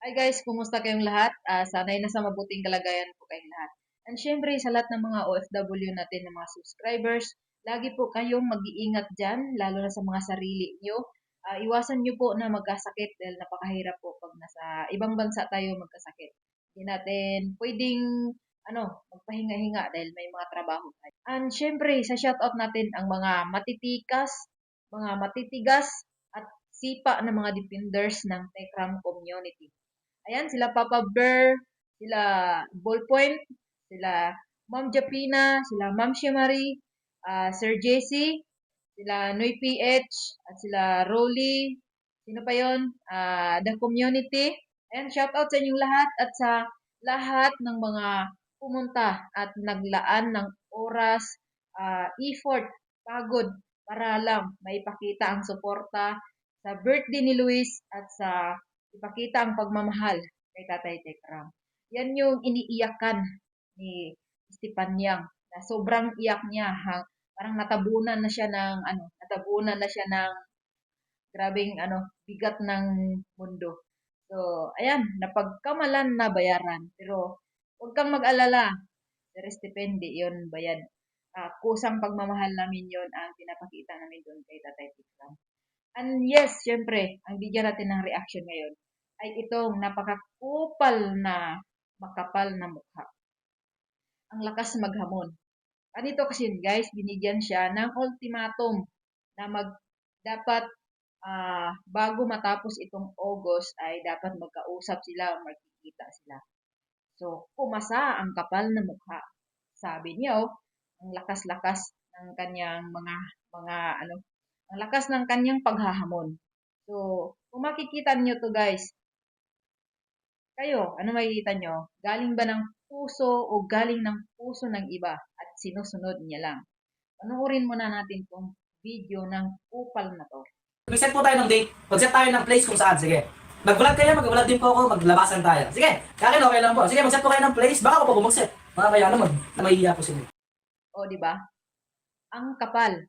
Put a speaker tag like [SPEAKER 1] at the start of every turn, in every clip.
[SPEAKER 1] Hi guys, kumusta kayong lahat? Ah, sana'y nasa mabuting kalagayan po kayong lahat. And syempre, sa lahat ng mga OFW natin, ng mga subscribers, lagi po kayong mag-iingat dyan, lalo na sa mga sarili nyo. Ah, iwasan nyo po na magkasakit dahil napakahirap po pag nasa ibang bansa tayo magkasakit. Hindi natin pwedeng ano, magpahinga-hinga dahil may mga trabaho tayo. And syempre, sa shoutout natin ang mga matitikas, mga matitigas, at sipa ng mga defenders ng Tekram community. Ayan, sila Papa Bear, sila Ballpoint, sila Ma'am Japina, sila Ma'am Shemari, ah, Sir JC, sila Noy PH, at sila Rolly, sino pa yon? Ah, the community. Ayan, shout out sa inyong lahat at sa lahat ng mga pumunta at naglaan ng oras, ah, effort, pagod para lang maipakita ang suporta sa birthday ni Luis at sa ipakita ang pagmamahal kay Tatay Tekram. Yan yung iniiyakan ni Stepanyang na sobrang iyak niya. Ha? Parang natabunan na siya ng ano, natabunan na siya ng grabing ano, bigat ng mundo. So, ayan, napagkamalan na bayaran. Pero, huwag kang mag-alala. Pero depende, yun bayad. Uh, kusang pagmamahal namin yon ang pinapakita namin doon kay Tatay Tikram. And yes, syempre, ang bigyan natin ng reaction ngayon ay itong napakakupal na makapal na mukha. Ang lakas maghamon. Anito kasi guys, binigyan siya ng ultimatum na mag dapat uh, bago matapos itong August ay dapat magkausap sila magkikita sila. So, pumasa ang kapal na mukha. Sabi niya, oh, ang lakas-lakas ng kanyang mga mga ano ang lakas ng kanyang paghahamon. So, kung makikita niyo to guys, kayo, ano makikita nyo? Galing ba ng puso o galing ng puso ng iba at sinusunod niya lang? Panoorin muna natin tong video ng upal na to.
[SPEAKER 2] Mag-set po tayo ng date. Mag-set tayo ng place kung saan. Sige. Mag-vlog kayo, mag-vlog din po ako, maglabasan tayo. Sige, kakin okay lang po. Sige, mag-set po kayo ng place. Baka ako po mag-set. Mga kaya naman, na mahihiya po sila.
[SPEAKER 1] O, di ba? Ang kapal.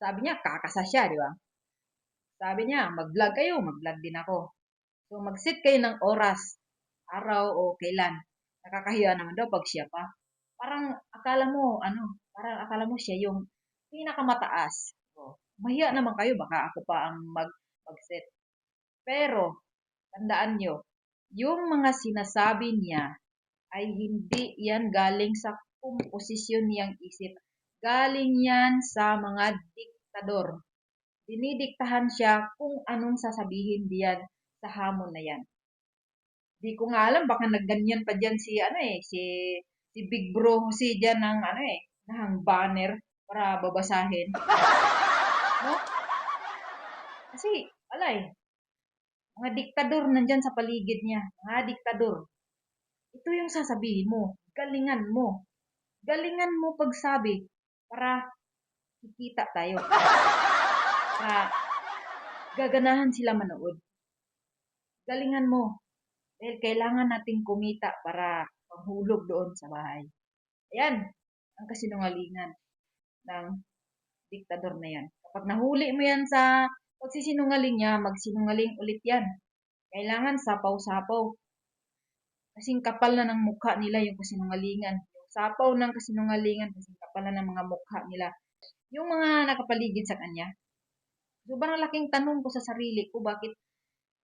[SPEAKER 1] Sabi niya, kakasa siya, di ba? Sabi niya, mag-vlog kayo, mag-vlog din ako. So, mag-set kayo ng oras, araw o kailan. Nakakahiya naman daw pag siya pa. Parang akala mo, ano, parang akala mo siya yung pinakamataas. So, mahiya naman kayo, baka ako pa ang mag, mag-set. Pero, tandaan nyo, yung mga sinasabi niya ay hindi yan galing sa komposisyon niyang isip Galing yan sa mga diktador. Dinidiktahan siya kung anong sasabihin diyan sa hamon na yan. Di ko nga alam, baka nagganyan pa diyan si, ano eh, si, si Big Bro si diyan ng, ano eh, ng banner para babasahin. No? Kasi, alay, mga diktador nandyan sa paligid niya. Mga diktador. Ito yung sasabihin mo. Galingan mo. Galingan mo pagsabi para kikita tayo. Para gaganahan sila manood. Galingan mo. Dahil kailangan nating kumita para panghulog doon sa bahay. Ayan, ang kasinungalingan ng diktador na yan. Kapag nahuli mo yan sa pagsisinungaling niya, magsinungaling ulit yan. Kailangan sapaw-sapaw. Kasing kapal na ng mukha nila yung kasinungalingan sapaw ng kasinungalingan kasi kapala ng mga mukha nila. Yung mga nakapaligid sa kanya. Sobrang laking tanong ko sa sarili ko, bakit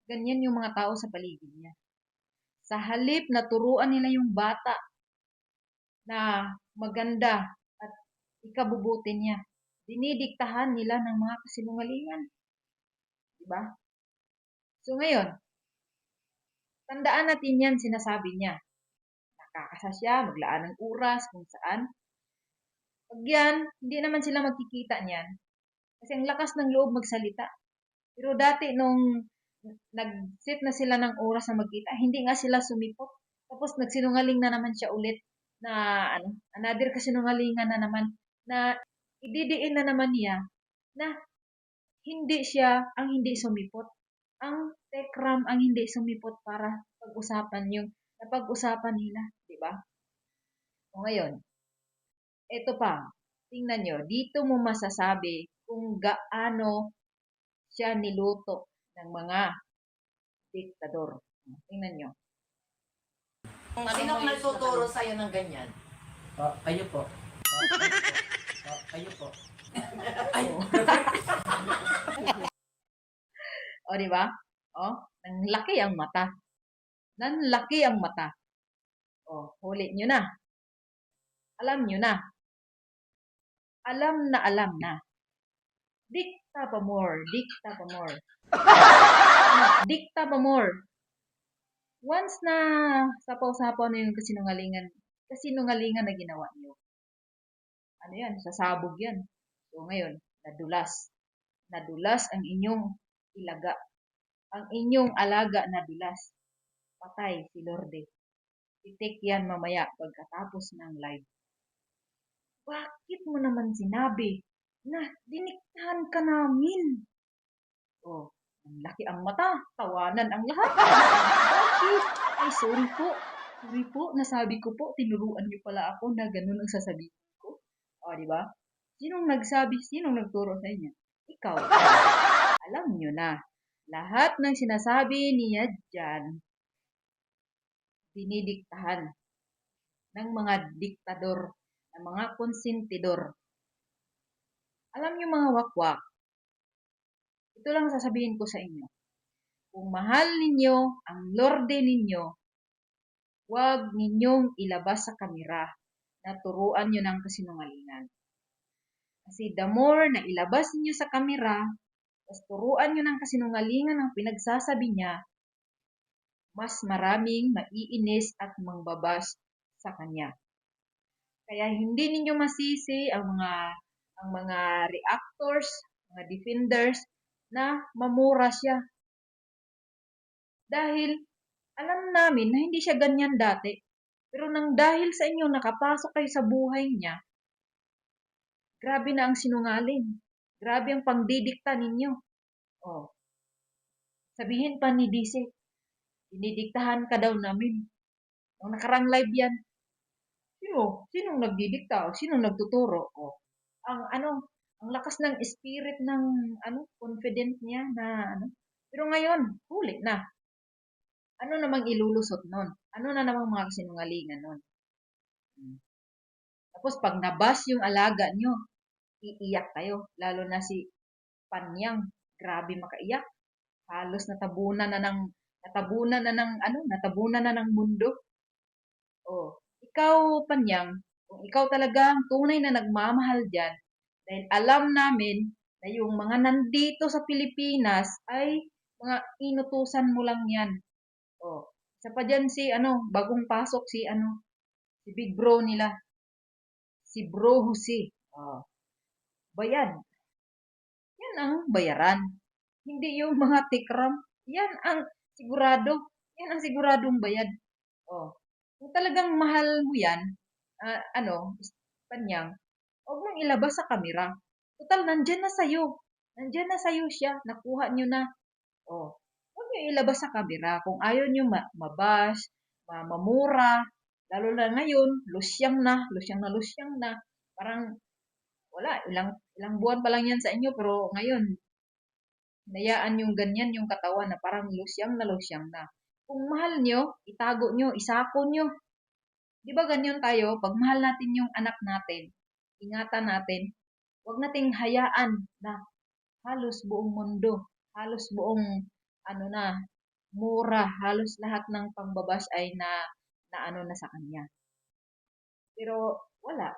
[SPEAKER 1] ganyan yung mga tao sa paligid niya. Sa halip na turuan nila yung bata na maganda at ikabubuti niya, dinidiktahan nila ng mga kasinungalingan. Diba? So ngayon, tandaan natin yan sinasabi niya kakasa siya, maglaan ng oras, kung saan. Pag yan, hindi naman sila magkikita niyan. Kasi ang lakas ng loob magsalita. Pero dati nung nag-set na sila ng oras na magkita, hindi nga sila sumipot. Tapos nagsinungaling na naman siya ulit na ano, another kasinungalingan na naman na ididiin na naman niya na hindi siya ang hindi sumipot. Ang tekram ang hindi sumipot para pag-usapan yung napag-usapan nila, ngayon, ito pa, tingnan nyo, dito mo masasabi kung gaano siya niluto ng mga diktador. Tingnan nyo.
[SPEAKER 3] Sinong nagtuturo sa'yo ng ganyan?
[SPEAKER 2] Oh, kayo po. Oh, kayo po. Oh, kayo po. Ay,
[SPEAKER 1] O, di ba? O, nang laki ang mata. Nang laki ang mata. O, huli nyo na. Alam nyo na. Alam na alam na. Dikta pa more. Dikta pa more. Dikta pa more. Once na sapaw-sapaw na yung kasinungalingan, kasinungalingan na ginawa nyo. Ano yan? Sasabog yan. So ngayon, nadulas. Nadulas ang inyong ilaga. Ang inyong alaga na dulas. Patay si Lorde. Itik yan mamaya pagkatapos ng live. Bakit mo naman sinabi na diniktahan ka namin? Oh, ang laki ang mata. Tawanan ang lahat. Bakit? Ay, sorry po. Sorry po, nasabi ko po, tinuruan niyo pala ako na ganun ang sasabihin ko. O, di ba? Sinong nagsabi, sinong nagturo sa inyo? Ikaw. Alam nyo na, lahat ng sinasabi niya dyan, dinidiktahan ng mga diktador, ng mga konsentidor. Alam nyo mga wakwak, ito lang sasabihin ko sa inyo. Kung mahal ninyo ang lorde ninyo, huwag ninyong ilabas sa kamera na turuan nyo ng kasinungalingan. Kasi the more na ilabas ninyo sa kamera, tapos turuan nyo ng kasinungalingan ang pinagsasabi niya, mas maraming maiinis at mangbabas sa kanya. Kaya hindi ninyo masisi ang mga ang mga reactors, mga defenders na mamura siya. Dahil alam namin na hindi siya ganyan dati. Pero nang dahil sa inyo nakapasok kayo sa buhay niya, grabe na ang sinungaling. Grabe ang pangdidikta ninyo. Oh. Sabihin pa ni DC, dinidiktahan ka daw namin. Nung nakarang live yan. Sino? Sinong nagdidikta? O sinong nagtuturo? Oh. Ang ano, ang lakas ng spirit ng ano, confident niya na ano. Pero ngayon, huli na. Ano namang ilulusot nun? Ano na namang mga kasinungalingan nun? Hmm. Tapos pag nabas yung alaga nyo, iiyak kayo. Lalo na si Panyang. Grabe makaiyak. Halos natabunan na ng natabunan na ng ano, natabunan na ng mundo. Oh, ikaw Panyang, kung ikaw talaga ang tunay na nagmamahal diyan, dahil alam namin na yung mga nandito sa Pilipinas ay mga inutusan mo lang yan. Oh, isa pa dyan si ano, bagong pasok si ano, si Big Bro nila. Si Bro Jose. Oh, bayad. Yan ang bayaran. Hindi yung mga tikram. Yan ang sigurado. Yan ang siguradong bayad. Oh. Kung talagang mahal mo yan, ah, ano, panyang, huwag mong ilabas sa kamera. Total, nandyan na sa'yo. Nandyan na sa'yo siya. Nakuha nyo na. Oh. Huwag nyo ilabas sa kamera. Kung ayaw nyo ma- mabash, ma- mamura, lalo na ngayon, lusyang na, lusyang na, lusyang na. Parang, wala, ilang, ilang buwan pa lang yan sa inyo, pero ngayon, nayaan yung ganyan yung katawan na parang lusyang na lusyang na. Kung mahal nyo, itago nyo, isako nyo. Di ba ganyan tayo? Pag mahal natin yung anak natin, ingatan natin, huwag nating hayaan na halos buong mundo, halos buong ano na, mura, halos lahat ng pangbabas ay na, na ano na sa kanya. Pero wala.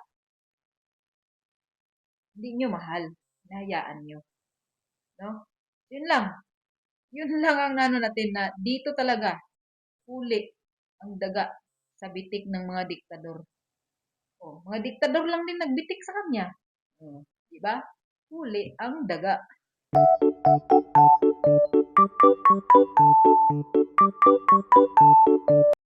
[SPEAKER 1] Hindi nyo mahal. Nahayaan nyo. No? Yun lang. Yun lang ang ano natin na dito talaga huli ang daga sa bitik ng mga diktador. Oh, mga diktador lang din nagbitik sa kanya. Oh, di ba? Huli ang daga.